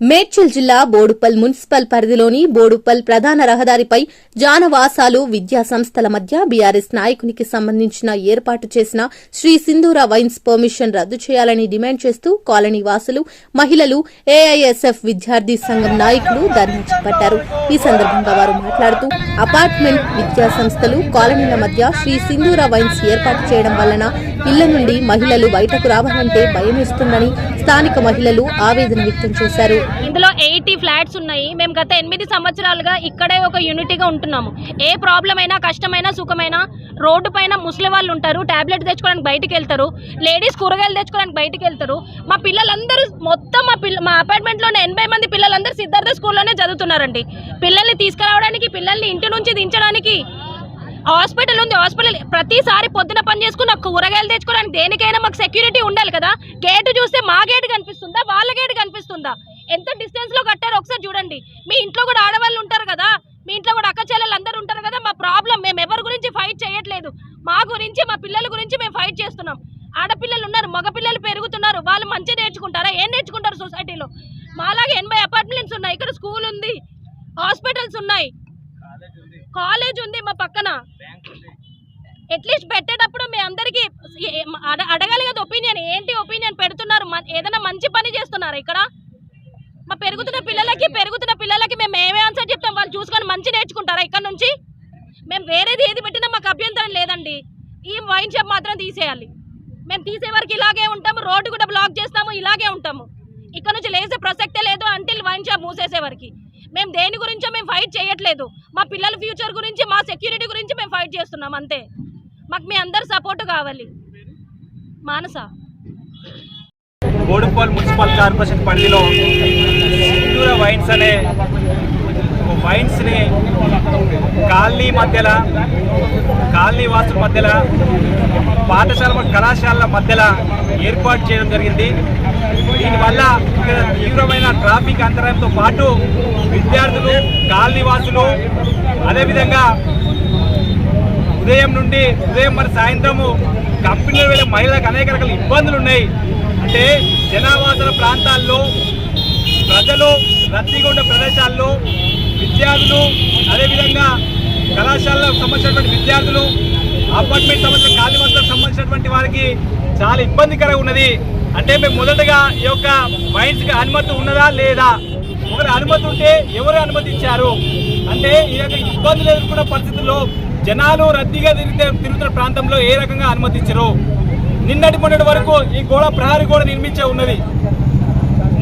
మేడ్చల్ జిల్లా బోడుపల్ మున్సిపల్ పరిధిలోని బోడుపల్ ప్రధాన రహదారిపై జానవాసాలు విద్యా సంస్థల మధ్య బీఆర్ఎస్ నాయకునికి సంబంధించిన ఏర్పాటు చేసిన శ్రీ సింధూర వైన్స్ పర్మిషన్ రద్దు చేయాలని డిమాండ్ చేస్తూ కాలనీ వాసులు మహిళలు ఏఐఎస్ఎఫ్ విద్యార్థి సంఘం నాయకులు ధర్నా చేపట్టారు. ఈ సందర్భంగా వారు మాట్లాడుతూ అపార్ట్మెంట్ విద్యా సంస్థలు కాలనీల మధ్య శ్రీ సింధూర వైన్స్ ఏర్పాటు చేయడం వలన ఇళ్ళ నుండి మహిళలు బయటకు రావాలంటే భయమేస్తుందని స్థానిక మహిళలు ఆవేదన వ్యక్తం చేశారు. ఇందులో ఎయిటీ ఫ్లాట్స్ ఉన్నాయి. మేము గత ఎనిమిది సంవత్సరాలుగా ఇక్కడే ఒక యూనిటీగా ఉంటున్నాము. ఏ ప్రాబ్లం అయినా కష్టమైనా సుఖమైనా రోడ్డు పైన ముసలి వాళ్ళు ఉంటారు. ట్యాబ్లెట్ తెచ్చుకోవడానికి బయటికి వెళ్తారు. లేడీస్ కూరగాయలు తెచ్చుకోవడానికి బయటికి వెళ్తారు. మా పిల్లలందరూ మొత్తం మా పిల్ల మా అపార్ట్మెంట్లోనే ఎనభై మంది పిల్లలందరూ సిద్ధార్థ స్కూల్లోనే చదువుతున్నారండి. పిల్లల్ని తీసుకురావడానికి పిల్లల్ని ఇంటి నుంచి దించడానికి హాస్పిటల్ ఉంది. హాస్పిటల్ ప్రతిసారి పొద్దున పని చేసుకుని నాకు కూరగాయలు తెచ్చుకోవడానికి దేనికైనా మాకు సెక్యూరిటీ ఉండాలి కదా. గేటు చూస్తే మా గేటు కనిపిస్తుందా? వాళ్ళ గేటు కనిపిస్తుందా? ఎంత డిస్టెన్స్లో కట్టారో ఒకసారి చూడండి. మీ ఇంట్లో కూడా ఆడవాళ్ళు ఉంటారు కదా మీ ఇంట్లో కూడా అక్క చెల్లెలు అందరూ ఉంటారు కదా మా ప్రాబ్లం మేము ఎవరి గురించి ఫైట్ చేయట్లేదు. మా గురించి మా పిల్లల గురించి మేము ఫైట్ చేస్తున్నాం. ఆడపిల్లలు ఉన్నారు మగ పిల్లలు పెరుగుతున్నారు వాళ్ళు మంచిగా నేర్చుకుంటారా? ఏం నేర్చుకుంటారు సొసైటీలో మాలాగే ఎనభై అపార్ట్మెంట్స్ ఉన్నాయి. ఇక్కడ స్కూల్ ఉంది హాస్పిటల్స్ ఉన్నాయి. కాలేజ్ ఉంది. మా పక్కన. అట్లీస్ట్ పెట్టేటప్పుడు మీ అందరికి అడగాలి కదా ఒపీనియన్ ఏంటి ఒపీనియన్ పెడుతున్నారు? ఏదైనా మంచి పని చేస్తున్నారు ఇక్కడ? మా పెరుగుతున్న పిల్లలకి పెరుగుతున్న పిల్లలకి మేము ఏమే ఆన్సర్ చెప్తాం? వాళ్ళు చూసుకొని మంచి నేర్చుకుంటారా ఇక్కడ నుంచి? మేము వేరేది ఏది పెట్టినా మాకు అభ్యంతరం లేదండి. ఈ వైన్ షాప్ మాత్రం తీసేయాలి. మేము తీసే వరకు ఇలాగే ఉంటాము రోడ్డు కూడా బ్లాక్ చేస్తాము ఇలాగే ఉంటాము. ఇక్కడ నుంచి లేసే ప్రసక్తే లేదు అంటిల్ వైన్ షాప్ మూసేసే వరకు. మేము దేని గురించో మేము ఫైట్ చేయట్లేదు. మా పిల్లల ఫ్యూచర్ గురించి మా సెక్యూరిటీ గురించి మేము ఫైట్ చేస్తున్నాం అంతే. మాకు మీ అందరు సపోర్ట్ కావాలి. మానస? బోడుపల్ మున్సిపల్ కార్పొరేషన్ పరిధిలో సింధూర వైన్స్ అనే వైన్స్ని కాలనీ మధ్యలో కాలనీ వాసుల మధ్యలో పాఠశాల కళాశాలల మధ్యలో ఏర్పాటు చేయడం జరిగింది. దీనివల్ల ఇక్కడ తీవ్రమైన ట్రాఫిక్ అంతరాయంతో పాటు విద్యార్థులు కాలనీ వాసులు అదేవిధంగా ఉదయం నుండి ఉదయం మరి సాయంత్రము కంపెనీలు వెళ్ళే మహిళలకు అనేక రకాల ఇబ్బందులు ఉన్నాయి. అంటే జనావాసన ప్రాంతాల్లో ప్రజలు రద్దీగా ఉండే ప్రదేశాల్లో విద్యార్థులు అదేవిధంగా కళాశాలకు సంబంధించినటువంటి విద్యార్థులు అపార్ట్మెంట్ సంబంధించిన ఖాళీ వసతులకు సంబంధించినటువంటి వారికి చాలా ఇబ్బందికరంగా ఉన్నది. అంటే మేము మొదటగా ఈ యొక్క మైండ్స్కి అనుమతి ఉన్నదా లేదా? ఒకరి అనుమతి ఉంటే ఎవరు అనుమతి ఇచ్చారు అంటే ఈ యొక్క ఇబ్బందులు ఎదుర్కొన్న పరిస్థితుల్లో జనాలు రద్దీగా తిరిగితే తిరుగుతున్న ప్రాంతంలో ఏ రకంగా అనుమతించరు? నిన్నటి మొన్నటి వరకు ఈ గోడ ప్రహరీ గోడ నిర్మించే ఉన్నది.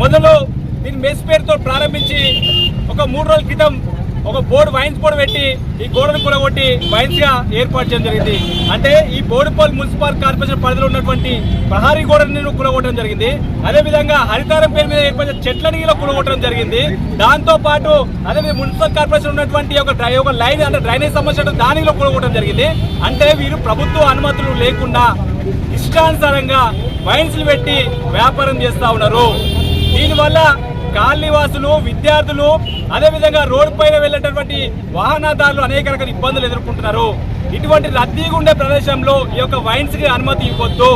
మొదలు దీని మెస్ పేరుతో ప్రారంభించి ఒక మూడు రోజుల క్రితం ఒక బోర్డు వైన్స్ బోర్డు పెట్టి ఈ గోడను కూడా కొట్టి వైన్స్గా ఏర్పాటు చేయడం జరిగింది. అంటే ఈ బోడుపల్ మున్సిపల్ కార్పొరేషన్ పరిధిలో ఉన్నటువంటి ప్రహారీ గోడను కూడగొట్టడం జరిగింది. అదే విధంగా హరితారం పేరు మీద ఏర్పడిన చెట్లని కూడా కూడగొట్టడం జరిగింది. దాంతో పాటు అదేవిధంగా మున్సిపల్ కార్పొరేషన్ ఉన్నటువంటి ఒక డ్రై ఒక లైన్ అంటే డ్రైనేజ్ సమస్య దానిలో కూడగొట్టడం జరిగింది. అంటే వీరు ప్రభుత్వ అనుమతులు లేకుండా ఇష్టానుసారంగా వైన్స్లు పెట్టి వ్యాపారం చేస్తా ఉన్నారు. దీనివల్ల కాలనీవాసులు విద్యార్థులు అదేవిధంగా రోడ్డు పైన వెళ్ళేటటువంటి వాహనదారులు అనేక రకాల ఇబ్బందులు ఎదుర్కొంటున్నారు. ఇటువంటి రద్దీగా ఉండే ప్రదేశంలో ఈ యొక్క వైన్స్కి అనుమతి ఇవ్వద్దు.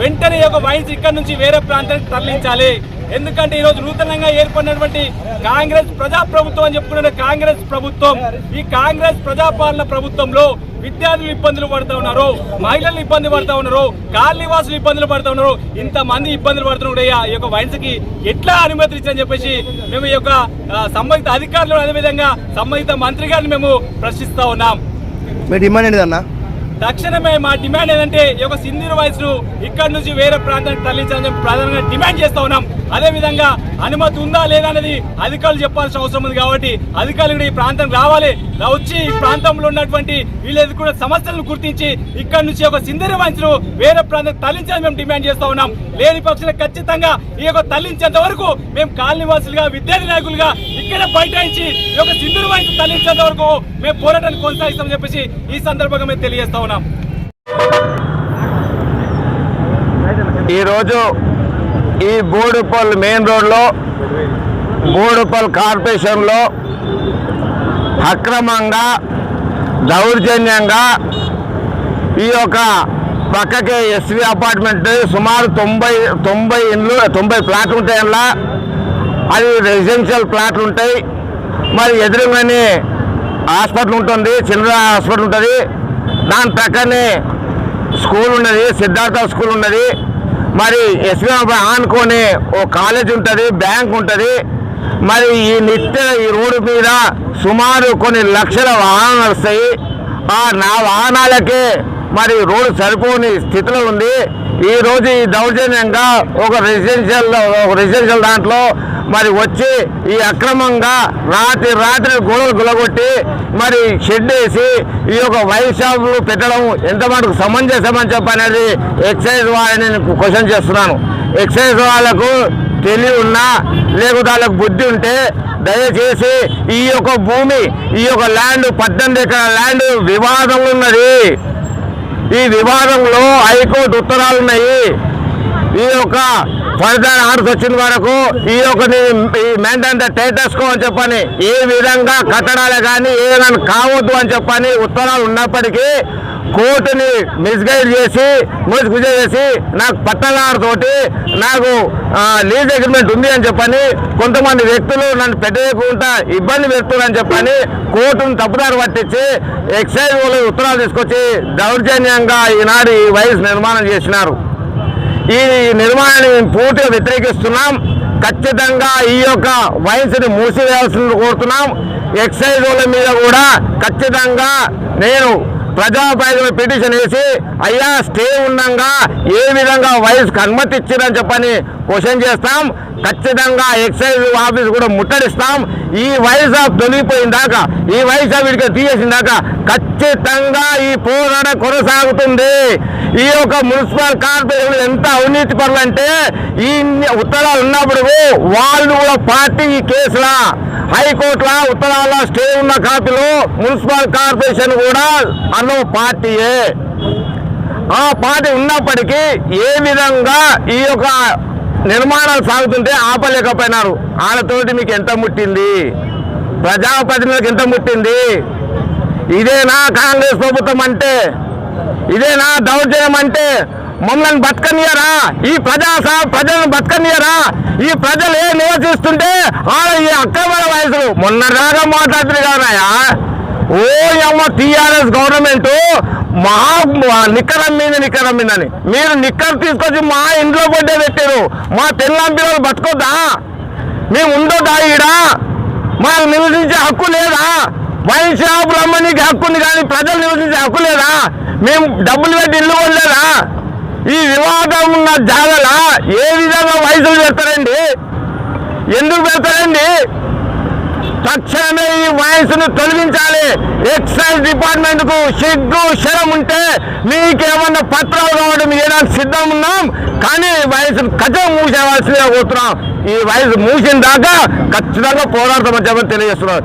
వెంటనే ఈ యొక్క వైన్స్ ఇక్కడ నుంచి వేరే ప్రాంతానికి తరలించాలి. ఎందుకంటే ఈరోజు నూతనంగా ఏర్పడినటువంటి కాంగ్రెస్ ప్రజాప్రభుత్వం అని చెప్పుకున్న కాంగ్రెస్ ప్రభుత్వం ఈ కాంగ్రెస్ ప్రజాపాలన ప్రభుత్వంలో విద్యార్థులు ఇబ్బందులు పడుతూ ఉన్నారు. మహిళలు ఇబ్బంది పడుతూ ఉన్నారు. కాలనీవాసులు ఇబ్బందులు పడుతూ ఉన్నారు. ఇంతమంది ఇబ్బందులు పడుతున్నాడయ్యా ఈ యొక్క వయసుకి ఎట్లా అనుమతి ఇచ్చని చెప్పేసి మేము ఈ యొక్క సంబంధిత అధికారులు అదేవిధంగా సంబంధిత మంత్రి గారిని మేము ప్రశ్నిస్తా ఉన్నాం. మీ డిమాండ్ ఏంటిదన్నా తక్షణమే మా డిమాండ్ ఏంటంటే ఈ యొక్క సింధూరు వయసును ఇక్కడ నుంచి వేరే ప్రాంతానికి తరలించాలని చెప్పి ప్రధానంగా డిమాండ్ చేస్తా ఉన్నాం. అదే విధంగా అనుమతి ఉందా లేదా అనేది అధికారులు చెప్పాల్సిన అవసరం ఉంది కాబట్టి అధికారులు కూడా ఈ ప్రాంతం రావాలి. రా- వచ్చి ఈ ప్రాంతంలో ఉన్నటువంటి వీళ్ళు కూడా సమస్యలను గుర్తించి ఇక్కడ నుంచి ఒక సింధూరు వయసును వేరే ప్రాంతానికి తరలించాలని మేము డిమాండ్ చేస్తా ఉన్నాం. లేని పక్షులు ఖచ్చితంగా ఈ యొక్క తరలించేంత వరకు మేము కాలనీవాసులుగా విద్యార్థి నాయకులుగా ఇక్కడ బైఠాయించి ఈ యొక్క సింధూరు వయసు తరలించేంత వరకు మేము పోరాటాన్ని కొనసాగిస్తామని చెప్పేసి ఈ సందర్భంగా మేము తెలియజేస్తా ఉన్నాం. ఈరోజు ఈ బోడుపల్ మెయిన్ రోడ్లో బోడుపల్ కార్పొరేషన్లో అక్రమంగా దౌర్జన్యంగా ఈ యొక్క పక్కకే ఎస్వి అపార్ట్మెంట్ సుమారు తొంభై తొంభై ఇండ్లు తొంభై ఫ్లాట్లు ఉంటాయి అందులో అది రెసిడెన్షియల్ ప్లాట్లు ఉంటాయి. మరి ఎదురుగానే హాస్పిటల్ ఉంటుంది చిన్న హాస్పిటల్ ఉంటుంది. దాని ప్రక్కనే స్కూల్ ఉన్నది సిద్ధార్థ స్కూల్ ఉన్నది. మరి ఎస్వి ఆనుకొని ఓ కాలేజ్ ఉంటుంది బ్యాంక్ ఉంటుంది. మరి ఈ నిత్య ఈ రోడ్డు మీద సుమారు కొన్ని లక్షల వాహనాలు వస్తాయి ఆ నా వాహనాలకే మరి రోడ్డు సరిపోని స్థితిలో ఉంది. ఈ రోజు ఈ దౌర్జన్యంగా ఒక రెసిడెన్షియల్ ఒక రెసిడెన్షియల్ దాంట్లో మరి వచ్చి ఈ అక్రమంగా రాత్రి రాత్రి గోడలు గులగొట్టి మరి షెడ్ వేసి ఈ యొక్క వైన్ షాపులు పెట్టడం ఎంత మటుకు సమంజసమని చెప్పనేది ఎక్సైజ్ వాళ్ళని నేను క్వశ్చన్ చేస్తున్నాను. ఎక్సైజ్ వాళ్ళకు తెలివి ఉన్నా లేకపోతే వాళ్ళకు బుద్ధి ఉంటే దయచేసి ఈ యొక్క భూమి ఈ యొక్క ల్యాండ్ పద్దెనిమిది ఎకరాల ల్యాండ్ వివాదం ఉన్నది. ఈ వివాదంలో హైకోర్టు ఉత్తరాలు ఉన్నాయి. ఈ యొక్క ఫర్దర్ ఆర్డర్స్ వచ్చిన వరకు ఈ యొక్క మెయింటైన్ ద స్టేటస్ అని చెప్పని ఏ విధంగా కట్టడాలు కానీ ఏదైనా కావద్దు అని చెప్పని ఉత్తరాలు ఉన్నప్పటికీ కోర్టుని మిస్గైడ్ చేసి మిస్గుజ చేసి నాకు పట్టణాలతోటి నాకు లీజ్ అగ్రిమెంట్ ఉంది అని చెప్పని కొంతమంది వ్యక్తులు నన్ను పెట్టకుండా ఇబ్బంది పెడుతున్నారని చెప్పని కోర్టును తప్పుదారు పట్టించి ఎక్సైజ్ వాళ్ళు ఉత్తరాలు తీసుకొచ్చి దౌర్జన్యంగా ఈనాడు ఈ వయసు నిర్మాణం చేసినారు. ఈ నిర్మాణాన్ని మేము పూర్తిగా వ్యతిరేకిస్తున్నాం. ఖచ్చితంగా ఈ యొక్క వయసుని మూసివేయాల్సింది కోరుతున్నాం. ఎక్సైజ్ వాళ్ళ మీద కూడా ఖచ్చితంగా నేను ప్రజాప్రతినిధులు పిటిషన్ వేసి అయ్యా స్టే ఉండగా ఏ విధంగా వయసుకు అనుమతి ఇచ్చారని చెప్పని క్వశ్చన్ చేస్తాం. ఖచ్చితంగా ఎక్సైజ్ ఆఫీస్ కూడా ముట్టడిస్తాం. ఈ వయసు తొలిగిపోయిన దాకా ఈ వయసు వీడికి తీయేసిన దాకా ఖచ్చితంగా ఈ పోరాట కొనసాగుతుంది. ఈ యొక్క మున్సిపల్ కార్పొరేషన్ ఎంత అవినీతి పనులంటే ఈ ఉత్తరాలు ఉన్నప్పుడు వాళ్ళు కూడా పార్టీ ఈ కేసుల హైకోర్టులో ఉత్తరాల స్టే ఉన్న కాపీలో మున్సిపల్ కార్పొరేషన్ కూడా అన్నో పార్టీయే. ఆ పార్టీ ఉన్నప్పటికీ ఏ విధంగా ఈ యొక్క నిర్మాణాలు సాగుతుంటే ఆపలేకపోయినారు. వాళ్ళతోటి మీకు ఎంత ముట్టింది? ప్రజాప్రతినిధులకు ఎంత ముట్టింది? ఇదేనా కాంగ్రెస్ ప్రభుత్వం అంటే ఇదేనా దౌర్జన్యం అంటే మమ్మల్ని బతకనియరా ఈ ప్రజా సా- ప్రజలను బతకనియరా ఈ ప్రజలు ఏ నివసిస్తుంటే వాళ్ళ ఈ అక్రమ వయసులు. మొన్నదాకా మాట్లాడుతుంది కదనాయా ఓ అమ్మ టీఆర్ఎస్ గవర్నమెంట్ మా నిక్కరం మీద నిక్కరం మీద అని మీరు నిక్కర్ తీసుకొచ్చి మా ఇంట్లో పడ్డే పెట్టారు మా తెల్లం పిల్లలు బతుకోద్దా? మేము ఉండొద్దా ఈడ? మాకు నివసించే హక్కు లేదా? వైన్ షాపులు అమ్మనీకి హక్కు ఉంది కానీ ప్రజలు నివసించే హక్కు లేదా? మేము డబ్బులు పెట్టి ఇల్లు కొనలేదా? ఈ వివాదం ఉన్న జాగల ఏ విధంగా వయసులు పెడతారండి? ఎందుకు పెడతారండి? తక్షణమే ఈ వయసును తొలగించాలి. ఎక్సైజ్ డిపార్ట్మెంట్కు సిగ్గు శరం ఉంటే మీకేమన్నా పత్రాలు కావడం ఏడానికి సిద్ధం ఉన్నాం. కానీ వయసును ఖచ్చితంగా మూసేవాల్సిందిగా కోరుతున్నాం. ఈ వయసు మూసిన దాకా ఖచ్చితంగా పోరాడతామని చెప్పని తెలియజేస్తున్నాం.